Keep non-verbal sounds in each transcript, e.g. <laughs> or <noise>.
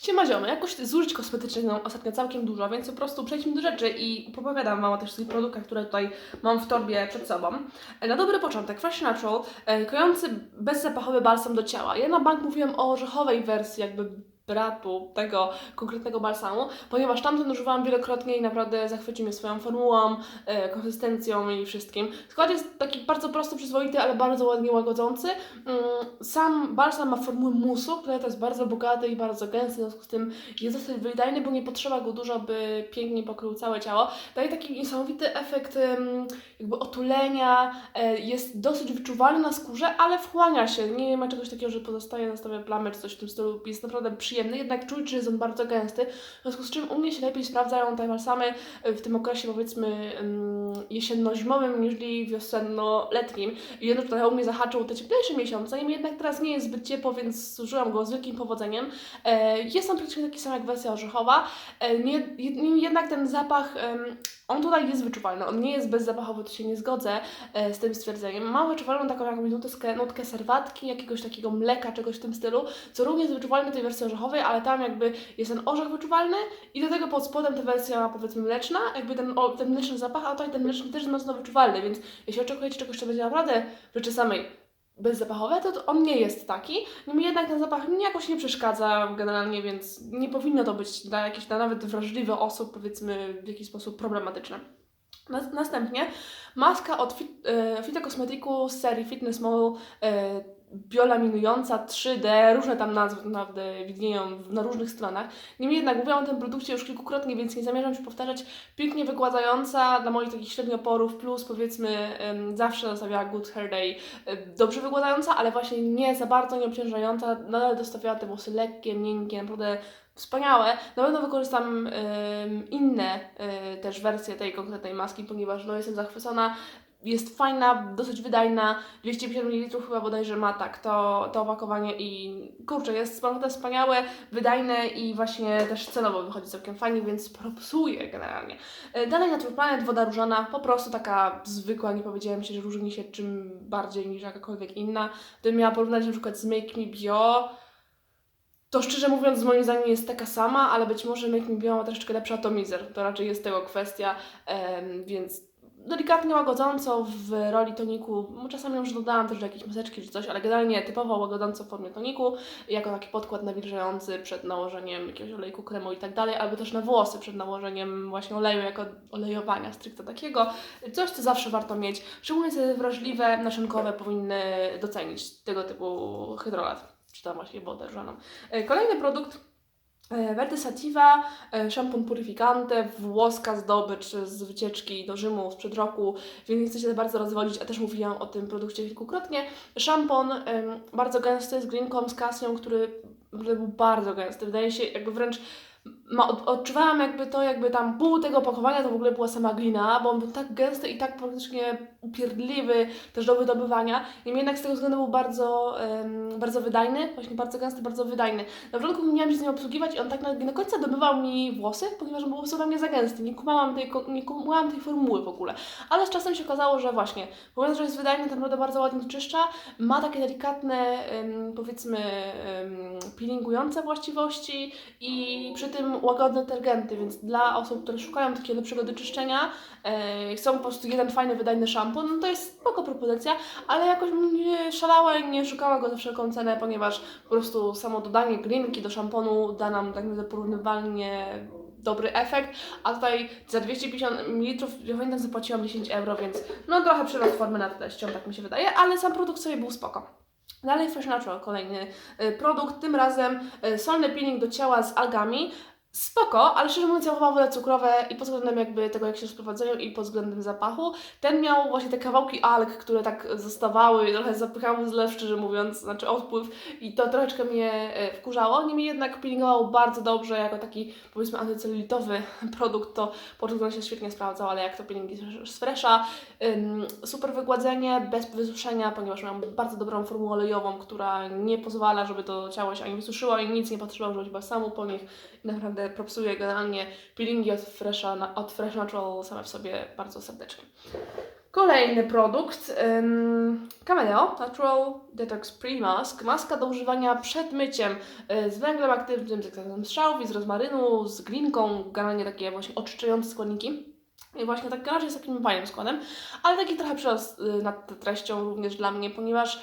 Siema ziomy, jakoś zużyć kosmetycznych mam ostatnio całkiem dużo, więc po prostu przejdźmy do rzeczy i popowiadam Wam o tych wszystkich produktach, które tutaj mam w torbie przed sobą. E, Na dobry początek, Fresh Natural, e, kojący bezzapachowy balsam do ciała. Ja na bank mówiłam o orzechowej wersji jakby bratu tego konkretnego balsamu, ponieważ tamten używałam wielokrotnie i naprawdę zachwycił mnie swoją formułą, e, konsystencją i wszystkim. Skład jest taki bardzo prosty, przyzwoity, ale bardzo ładnie łagodzący. Mm, Sam balsam ma formułę musu, który jest bardzo bogaty i bardzo gęsty, w związku z tym jest dosyć wydajny, bo nie potrzeba go dużo, by pięknie pokrył całe ciało. Daje taki niesamowity efekt jakby otulenia, e, jest dosyć wyczuwalny na skórze, ale wchłania się. Nie ma czegoś takiego, że pozostaje, zostawia plamy czy coś w tym stylu. Jest naprawdę przyjemny, jednak czuć, że jest on bardzo gęsty, w związku z czym u mnie się lepiej sprawdzają te balsamy e, w tym okresie powiedzmy em, jesienno-zimowym niż wiosenno-letnim. I jedno trochę u mnie zahaczył te cieplejsze miesiące, im jednak teraz nie jest zbyt ciepło, więc zużyłam go z wielkim powodzeniem. E, jest on praktycznie taki sam jak wersja orzechowa, e, nie, jednak ten zapach, on tutaj jest wyczuwalny, on nie jest bezzapachowy, to się nie zgodzę e, z tym stwierdzeniem. Ma wyczuwalną taką jakąś nutkę, nutkę serwatki, jakiegoś takiego mleka, czegoś w tym stylu, co również jest wyczuwalne w tej wersji orzechowej, ale tam jakby jest ten orzech wyczuwalny i do tego pod spodem ta wersja powiedzmy mleczna, jakby ten, o, ten mleczny zapach, a tutaj ten mleczny też jest mocno wyczuwalny, więc jeśli oczekujecie czegoś, co będzie naprawdę w rzeczy samej bezzapachowe, to, to on nie jest taki. Niemniej jednak ten zapach mnie jakoś nie przeszkadza generalnie, więc nie powinno to być dla jakichś dla nawet wrażliwych osób, powiedzmy, w jakiś sposób problematyczne. Nas- Następnie maska od Fit, e, z serii Fitness Mall e, biolaminująca 3D, różne tam nazwy naprawdę widnieją na różnych stronach. Niemniej jednak mówiłam o tym produkcie już kilkukrotnie, więc nie zamierzam się powtarzać. Pięknie wygładzająca dla moich takich średnioporów, plus powiedzmy zawsze zostawiała good hair day, dobrze wygładzająca, ale właśnie nie za bardzo nie obciążająca, nadal dostawiała te włosy lekkie, miękkie, naprawdę wspaniałe. Na pewno wykorzystam inne e, też wersje tej konkretnej maski, ponieważ no, jestem zachwycona. Jest fajna, dosyć wydajna, 250 ml chyba bodajże ma tak to, to opakowanie i kurczę, jest naprawdę wspaniałe, wydajne i właśnie też cenowo wychodzi całkiem fajnie, więc propsuje generalnie. E, Dalej Natural Planet, woda różana, po prostu taka zwykła, nie powiedziałem się, że różni się czym bardziej niż jakakolwiek inna. Gdybym miała porównać na przykład z Make Me Bio, to szczerze mówiąc, moim zdaniem jest taka sama, ale być może Make Me Bio ma troszeczkę lepszy atomizer. To raczej jest tego kwestia, więc delikatnie łagodząco w roli toniku. No, Czasami już dodałam też do jakiejś maseczki czy coś, ale generalnie typowo łagodząco w formie toniku, jako taki podkład nawilżający przed nałożeniem jakiegoś olejku, kremu i tak dalej, albo też na włosy przed nałożeniem właśnie oleju jako olejowania stricte takiego. Coś, co zawsze warto mieć. Szczególnie te wrażliwe, nasionkowe powinny docenić tego typu hydrolat czy tam właśnie wodę różaną. E, Kolejny produkt Verde Sativa, e, szampon purificante, włoska zdobycz z wycieczki do Rzymu sprzed roku, więc nie chcę się bardzo rozwodzić, a też mówiłam o tym produkcie kilkukrotnie. Szampon bardzo gęsty z glinką, z kasją, który był bardzo gęsty. Wydaje się jakby wręcz ma, od, odczuwałam jakby to, jakby tam pół tego opakowania to w ogóle była sama glina, bo on był tak gęsty i tak praktycznie upierdliwy też do wydobywania. Niemniej jednak z tego względu był bardzo, em, bardzo wydajny, właśnie bardzo gęsty, bardzo wydajny. Na początku miałam się z nim obsługiwać i on tak na, nie do końca dobywał mi włosy, ponieważ on był mnie za gęsty. Nie kumałam tej, nie kumałam tej formuły w ogóle. Ale z czasem się okazało, że właśnie, mówiąc, że jest wydajny, to naprawdę bardzo ładnie czyszcza. Ma takie delikatne, em, powiedzmy, em, peelingujące właściwości i przy tym łagodne detergenty, więc dla osób, które szukają takiego lepszego do czyszczenia, e, chcą po prostu jeden fajny, wydajny szampon, no to jest spoko propozycja, ale jakoś nie szalała i nie szukała go za wszelką cenę, ponieważ po prostu samo dodanie glinki do szamponu da nam tak naprawdę porównywalnie dobry efekt, a tutaj za 250 ml ja pamiętam zapłaciłam 10 euro, więc no trochę przyrost formy nad treścią, tak mi się wydaje, ale sam produkt sobie był spoko. Dalej Fresh Natural, kolejny y, produkt, tym razem y, solny peeling do ciała z algami. Spoko, ale szczerze mówiąc, ja chyba wolę cukrowe i pod względem jakby tego, jak się rozprowadzają i pod względem zapachu. Ten miał właśnie te kawałki alg, które tak zostawały i trochę zapychały zlew, szczerze mówiąc, znaczy odpływ i to troszeczkę mnie e, wkurzało. Niemniej jednak peelingował bardzo dobrze, jako taki powiedzmy antycelulitowy <laughs> produkt, to pod względem się świetnie sprawdzał, ale jak to peelingi z fresha, super wygładzenie, bez wysuszenia, ponieważ mam bardzo dobrą formułę olejową, która nie pozwala, żeby to ciało się ani wysuszyło, ani nic nie potrzeba używać balsamu po nich. I naprawdę propsuję generalnie peelingi od od Fresh Natural same w sobie bardzo serdecznie. Kolejny produkt, um, Cameleo Natural Detox Pre-Mask. Maska do używania przed myciem y, z węglem aktywnym, z ekstraktem strzałów i z rozmarynu, z glinką, generalnie takie właśnie oczyszczające składniki. I właśnie tak raczej z takim fajnym składem, ale taki trochę przerost y, nad treścią również dla mnie, ponieważ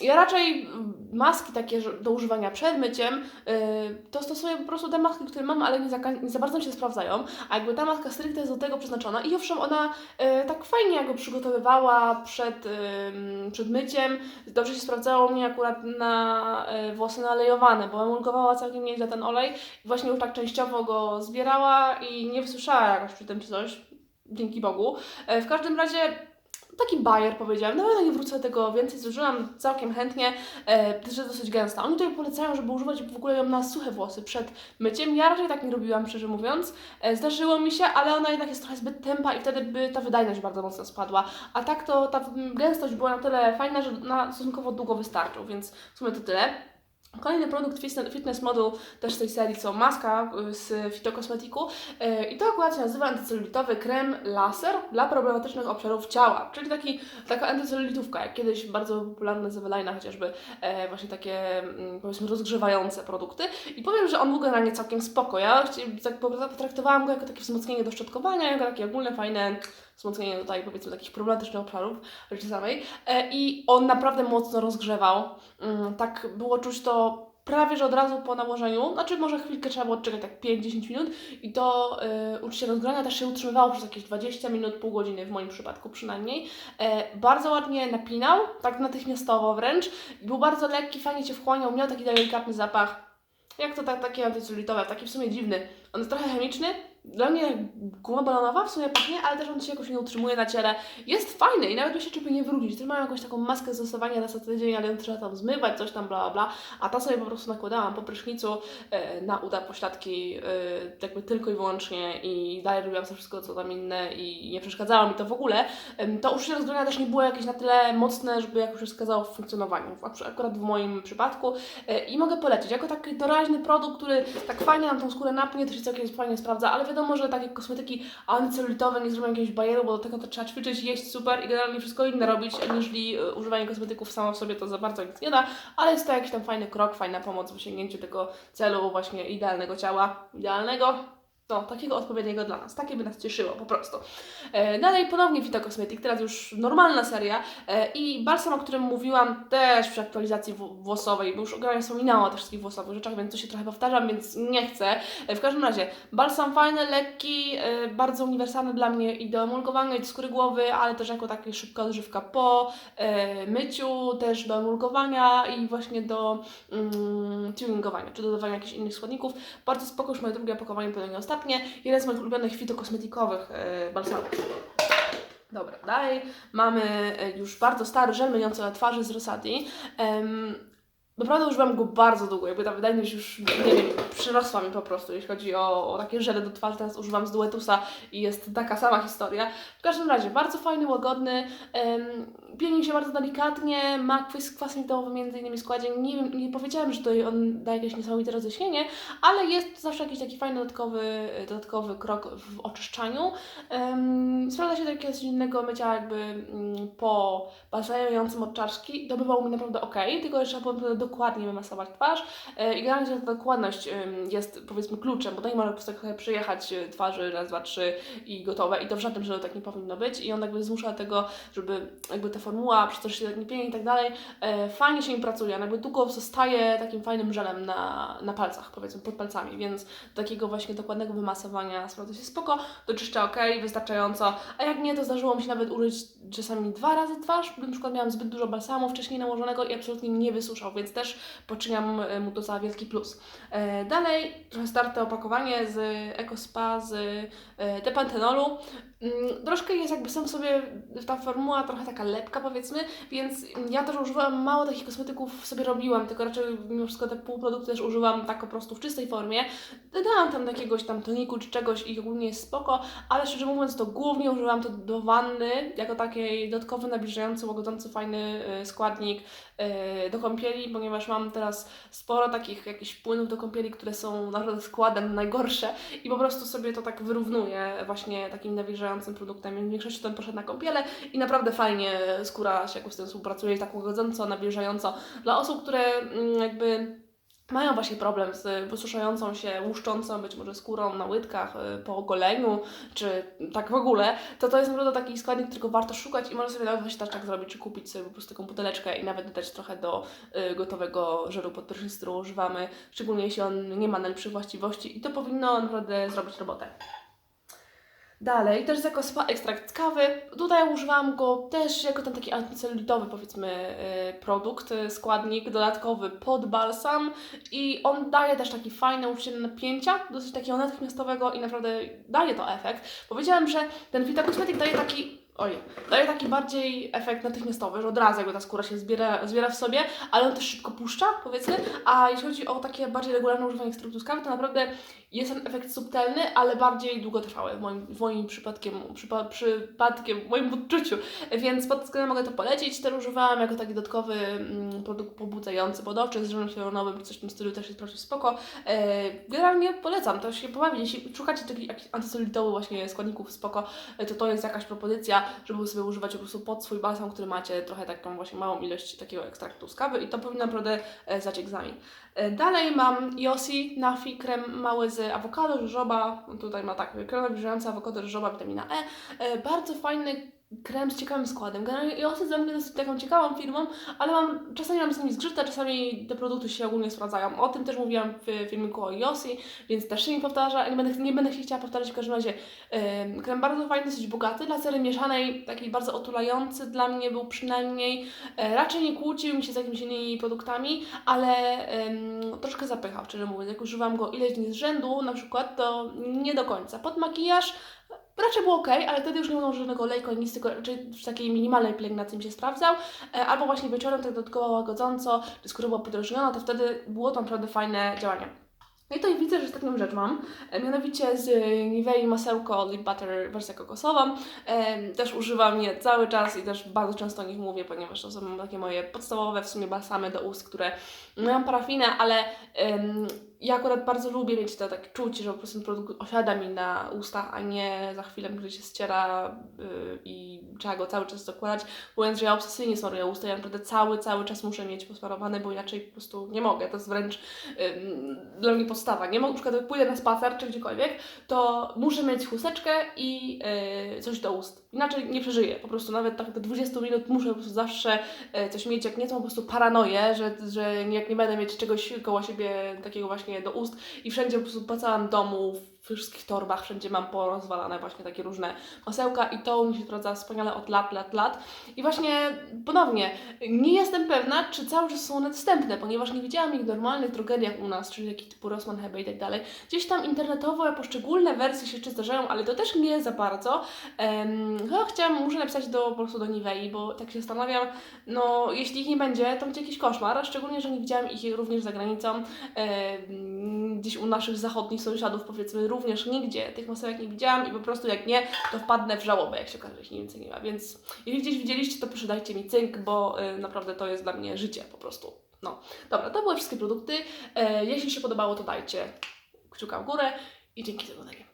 ja raczej mm, maski takie do używania przed myciem y, to stosuję po prostu te maski, które mam, ale nie za, nie za bardzo mi się sprawdzają, a jakby ta maska stricte jest do tego przeznaczona i owszem ona e, tak fajnie jak go przygotowywała przed, przed myciem. Dobrze się sprawdzało mnie akurat na włosy nalejowane, bo emulgowała całkiem nieźle ten olej. I właśnie już tak częściowo go zbierała i nie wysuszała jakoś przy tym czy coś. Dzięki Bogu. E, w każdym razie taki bajer powiedziałem, na nie wrócę tego więcej, zużyłam całkiem chętnie, e, też jest dosyć gęsta. Oni tutaj polecają, żeby używać w ogóle ją na suche włosy przed myciem. Ja raczej tak nie robiłam, szczerze mówiąc. E, Zdarzyło mi się, ale ona jednak jest trochę zbyt tępa i wtedy by ta wydajność bardzo mocno spadła. A tak to ta gęstość była na tyle fajna, że na stosunkowo długo wystarczył, więc w sumie to tyle. Kolejny produkt Fitness- Model też z tej serii, co maska y, z fitokosmetiku Y, i to akurat się nazywa antycelulitowy krem laser dla problematycznych obszarów ciała, czyli taki, taka antycelulitówka, jak kiedyś bardzo popularne z Evelina chociażby, e, właśnie takie mm, powiedzmy rozgrzewające produkty. I powiem, że on był generalnie całkiem spoko. Ja tak potraktowałam go jako takie wzmocnienie do szczotkowania, jako takie ogólne fajne wzmocnienie tutaj powiedzmy takich problematycznych obszarów rzeczy samej e, i on naprawdę mocno rozgrzewał. Mm, tak było czuć to prawie, że od razu po nałożeniu, znaczy może chwilkę trzeba było odczekać, tak 5-10 minut i to y, uczucie rozgrania też się utrzymywało przez jakieś 20 minut, pół godziny w moim przypadku przynajmniej. E, bardzo ładnie napinał, tak natychmiastowo wręcz. Był bardzo lekki, fajnie się wchłaniał, miał taki delikatny zapach. Jak to tak, takie antycelulitowe, taki w sumie dziwny. On jest trochę chemiczny, dla mnie guma balonowa w sumie pachnie, ale też on się jakoś nie utrzymuje na ciele. Jest fajny i nawet by się czego nie wrócić. Też mają jakąś taką maskę stosowania raz na tydzień, ale ją trzeba tam zmywać, coś tam, bla, bla, bla. A ta sobie po prostu nakładałam po prysznicu e, na uda pośladki e, jakby tylko i wyłącznie i dalej robiłam sobie wszystko co tam inne i nie przeszkadzało mi to w ogóle. Em, To uczucie rozgrania też nie było jakieś na tyle mocne, żeby jakoś przeszkadzało w funkcjonowaniu. Akurat w moim przypadku. E, I mogę polecić. Jako taki doraźny produkt, który tak fajnie nam tą skórę napnie, to się całkiem fajnie sprawdza, ale wiadomo, że takie kosmetyki antycelulitowe nie zrobią jakiegoś bajeru, bo do tego to trzeba ćwiczyć, jeść super i generalnie wszystko inne robić, niż używanie kosmetyków samo w sobie to za bardzo nic nie da, ale jest to jakiś tam fajny krok, fajna pomoc w osiągnięciu tego celu właśnie idealnego ciała, idealnego, no, takiego odpowiedniego dla nas. Takie by nas cieszyło po prostu. E, dalej ponownie Fitokosmetyk, teraz już normalna seria e, i balsam, o którym mówiłam też przy aktualizacji włosowej, bo już generalnie wspominałam o tych wszystkich włosowych rzeczach, więc to się trochę powtarzam, więc nie chcę. E, w każdym razie, balsam fajny, lekki, e, bardzo uniwersalny dla mnie i do emulgowania, do skóry głowy, ale też jako taka szybka odżywka po e, myciu, też do emulgowania i właśnie do mm, tuningowania, czy dodawania jakichś innych składników. Bardzo spoko, już moje drugie opakowanie, pewnie nie ostatnie. Jeden z moich ulubionych fitokosmetikowych e, balsamów. Dobra, dalej mamy e, już bardzo stary żel myjący na twarzy z Rosati. Um, naprawdę używam go bardzo długo, jakby ta wydajność już, nie wiem, przyrosła mi po prostu, jeśli chodzi o, o takie żele do twarzy. Teraz używam z Duetusa i jest taka sama historia. W każdym razie, bardzo fajny, łagodny, um, pieni się bardzo delikatnie, ma kwas, kwas miętowy między innymi składzie. Nie, wiem, nie powiedziałem, że tutaj on da jakieś niesamowite rozjaśnienie, ale jest zawsze jakiś taki fajny dodatkowy, dodatkowy krok w oczyszczaniu. Um, sprawdza się takiego codziennego mycia jakby mm, po balsamującym od czaszki. Dobywał mi naprawdę ok, tylko że trzeba dokładnie wymasować twarz. E, I generalnie ta dokładność jest powiedzmy kluczem, bo to nie może po prostu tak przejechać e, twarzy raz, dwa, trzy i gotowe. I to w żadnym żelu tak nie powinno być. I on jakby zmusza do tego, żeby jakby ta formuła, przez to, się tak nie pieni i tak dalej, e, fajnie się im pracuje. On jakby długo zostaje takim fajnym żelem na, na palcach, powiedzmy, pod palcami, więc takiego właśnie dokładnego wymasowania sprawdza się spoko, doczyszcza ok, wystarczająco, a jak nie, to zdarzyło mi się nawet użyć czasami dwa razy twarz, na przykład miałam zbyt dużo balsamu wcześniej nałożonego i absolutnie nie wysuszał, więc też poczyniam e, mu to za wielki plus. E, dalej, trochę starte opakowanie z EcoSpa, z depantenolu. Mm, Troszkę jest jakby sam sobie ta formuła trochę taka lepka, powiedzmy, więc ja też używam mało takich kosmetyków sobie robiłam, tylko raczej mimo wszystko te półprodukty też używam tak po prostu w czystej formie. Dodałam tam jakiegoś tam toniku czy czegoś i ogólnie jest spoko, ale szczerze mówiąc to głównie używam to do wanny, jako taki dodatkowy, nabliżający, łagodzący, fajny y, składnik y, do kąpieli, ponieważ mam teraz sporo takich jakichś płynów do kąpieli, które są naprawdę składem najgorsze i po prostu sobie to tak wyrównuję właśnie takim nawilżającym produktem, w większości ten poszedł na kąpiele i naprawdę fajnie skóra się jakoś z tym współpracuje i tak łagodząco, nawilżająco. Dla osób, które mm, jakby mają właśnie problem z wysuszającą się, łuszczącą być może skórą na łydkach y, po ogoleniu, czy tak w ogóle, to to jest naprawdę taki składnik, którego warto szukać i można sobie nawet właśnie tak zrobić, czy kupić sobie po prostu taką buteleczkę i nawet dodać trochę do y, gotowego żelu pod prysznic, który używamy, szczególnie jeśli on nie ma najlepszych właściwości i to powinno naprawdę zrobić robotę. Dalej, też jako spa ekstrakt kawy. Tutaj używałam go też jako ten taki antycelulitowy, powiedzmy, y, produkt, y, składnik dodatkowy pod balsam i on daje też taki fajny uczucie napięcia, dosyć takiego natychmiastowego i naprawdę daje to efekt. Powiedziałam, że ten Vita Cosmetic daje taki Oj, daje taki bardziej efekt natychmiastowy, że od razu jakby ta skóra się zbiera, zbiera w sobie, ale on też szybko puszcza, powiedzmy. A jeśli chodzi o takie bardziej regularne używanie ekstraktu z kawy, to naprawdę jest ten efekt subtelny, ale bardziej długotrwały w moim, w moim przypadkiem, przypa, przypadkiem, w moim odczuciu. Więc pod względem mogę to polecić. Też używałam jako taki dodatkowy mm, produkt pobudzający pod oczy z żelem hialuronowym, czy coś w tym stylu, też jest proszę spoko. E, generalnie polecam, to się pobawić. Jeśli szukacie takich jakichś antysolitowych właśnie składników spoko, to to jest jakaś propozycja, żeby sobie używać po prostu pod swój balsam, który macie trochę taką właśnie małą ilość takiego ekstraktu z kawy i to powinno naprawdę e, zdać egzamin. E, Dalej mam Yossi Nafi krem mały z awokado, żożoba. Tutaj ma tak, krem nawilżający awokado, żożoba, witamina E. E, Bardzo fajny krem z ciekawym składem. Generalnie dla mnie dosyć taką ciekawą firmą, ale mam, czasami mam z nimi zgrzytę, czasami te produkty się ogólnie sprawdzają. O tym też mówiłam w filmiku o Yossi, więc też się nie powtarza, nie będę, nie będę się chciała powtarzać w każdym razie. Em, Krem bardzo fajny, dosyć bogaty, dla cery mieszanej, taki bardzo otulający dla mnie był przynajmniej. E, Raczej nie kłócił mi się z jakimiś innymi produktami, ale em, troszkę zapychał, szczerze mówiąc. Jak używam go ileś dni z rzędu, na przykład, to nie do końca. Pod makijaż raczej było ok, ale wtedy już nie było żadnego olejku, nic, tylko w takiej minimalnej pielęgnacji mi się sprawdzał. E, albo właśnie wieczorem tak dodatkowo łagodząco, czy skóra była podrażniona, to wtedy było to naprawdę fajne działanie. No i tutaj widzę, że taką rzecz mam, e, mianowicie z Nivei masełko Lip Butter wersja kokosowa. E, też używam je cały czas i też bardzo często o nich mówię, ponieważ to są takie moje podstawowe w sumie balsamy do ust, które mają parafinę, ale ja akurat bardzo lubię mieć to tak czuć, że po prostu produkt osiada mi na ustach, a nie za chwilę, gdy się ściera y, i trzeba go cały czas dokładać. Mówiąc, że ja obsesyjnie smaruję usta, ja naprawdę cały, cały czas muszę mieć posmarowane, bo inaczej po prostu nie mogę. To jest wręcz ym, dla mnie podstawa. Nie mogę, na przykład jak pójdę na spacer czy gdziekolwiek, to muszę mieć chusteczkę i y, coś do ust. Inaczej nie przeżyję. Po prostu nawet tak do 20 minut muszę po prostu zawsze y, coś mieć, jak nie to po prostu paranoję, że, że jak nie będę mieć czegoś koło siebie takiego właśnie do ust i wszędzie po prostu po całym domu, w wszystkich torbach, wszędzie mam porozwalane właśnie takie różne masełka i to mi się sprawdza wspaniale od lat, lat, lat. I właśnie ponownie, nie jestem pewna, czy cały czas są one dostępne, ponieważ nie widziałam ich w normalnych drogeriach u nas, czyli jakich typu Rossmann, Hebe i tak dalej. Gdzieś tam internetowe poszczególne wersje się jeszcze zdarzają, ale to też nie za bardzo. Um, chciałam, muszę napisać do, po prostu do Nivei, bo tak się zastanawiam, no jeśli ich nie będzie, to będzie jakiś koszmar, szczególnie, że nie widziałam ich również za granicą, em, gdzieś u naszych zachodnich sąsiadów powiedzmy również nigdzie tych masełek nie widziałam i po prostu jak nie, to wpadnę w żałobę, jak się okaże, że ich więcej nie ma, więc jeśli gdzieś widzieliście, to proszę dajcie mi cynk, bo y, naprawdę to jest dla mnie życie po prostu. No, dobra, to były wszystkie produkty. E, jeśli się podobało, to dajcie kciuka w górę i dzięki za oglądanie.